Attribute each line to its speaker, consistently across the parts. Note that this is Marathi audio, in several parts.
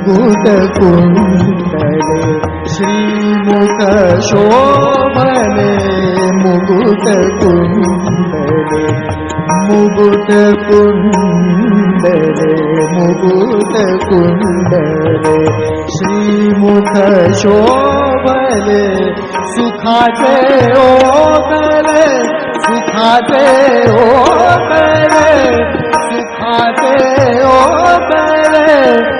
Speaker 1: मुकुट कुंडले श्रीमुख शोभले मुकुट कुंडले मुकुट कुंडले मुकुट कुंडले श्रीमुख शोभले सुखाचे ओकले सुखाचे ओकले सुखाचे ओकले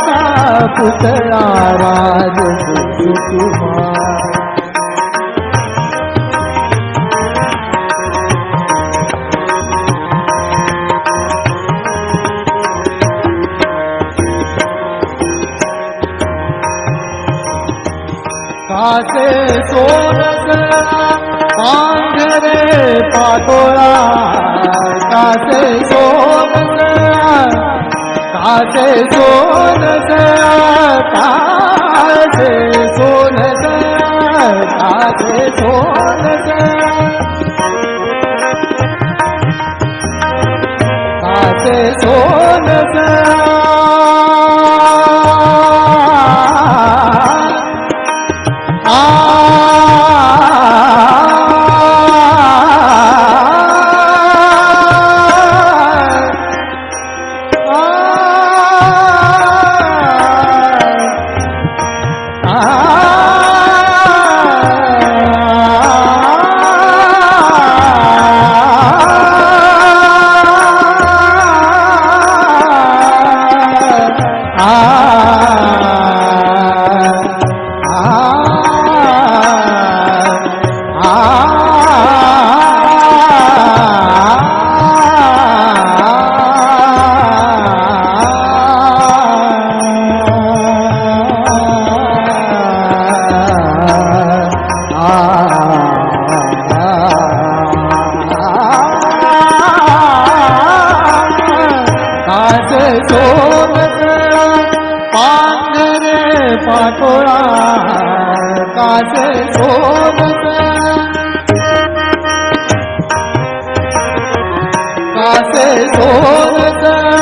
Speaker 1: पुतळा राजस सुकुमार कासे सोनसळा पांढरे पातोळा कासे सोनसळा कासे सोन कासे सोन कासे सोनसळा कासे सोनसळा कासे सोनसळा कासे सोनसळा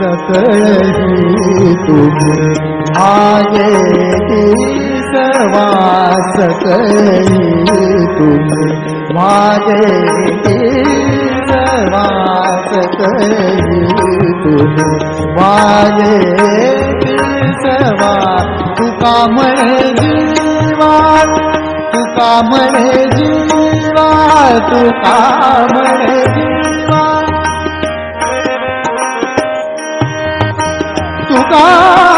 Speaker 1: सकळही तुम्ही आगे सर्वा सकळही तुम्ही मागे सर्वा सकळही तुम्ही मागे सर्वा तुका म्हणे जीवा तुका म्हणे जीवा तुका म्हणे तुका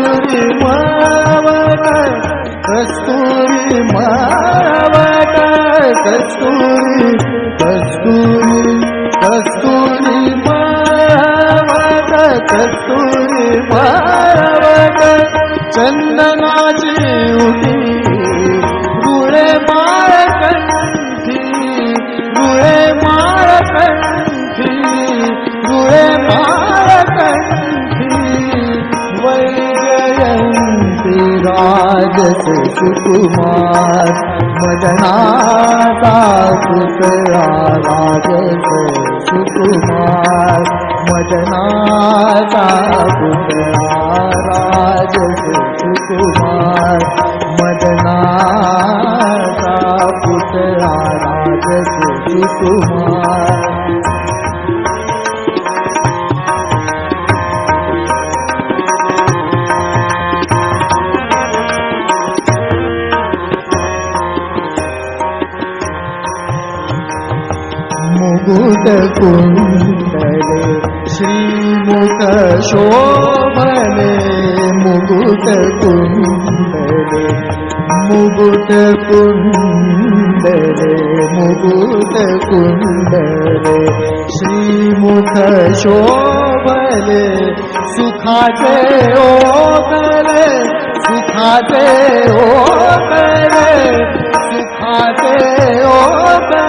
Speaker 1: कस्तुरी मावट कस्तुरी मावट कस्तुरी कस्तुरी कस्तुरी मावट कस्तुरी मावट चंदनाची उठी राजस सुकुमार मदनाचा पुतळा राजस मुकुट कुंडले श्रीमुख शोभले मुकुट कुंडले मुकुट कुंडले मुकुट कुंडले श्रीमुख शोभले सुखाचे ओघले सुखाचे ओघले सुखाचे ओघले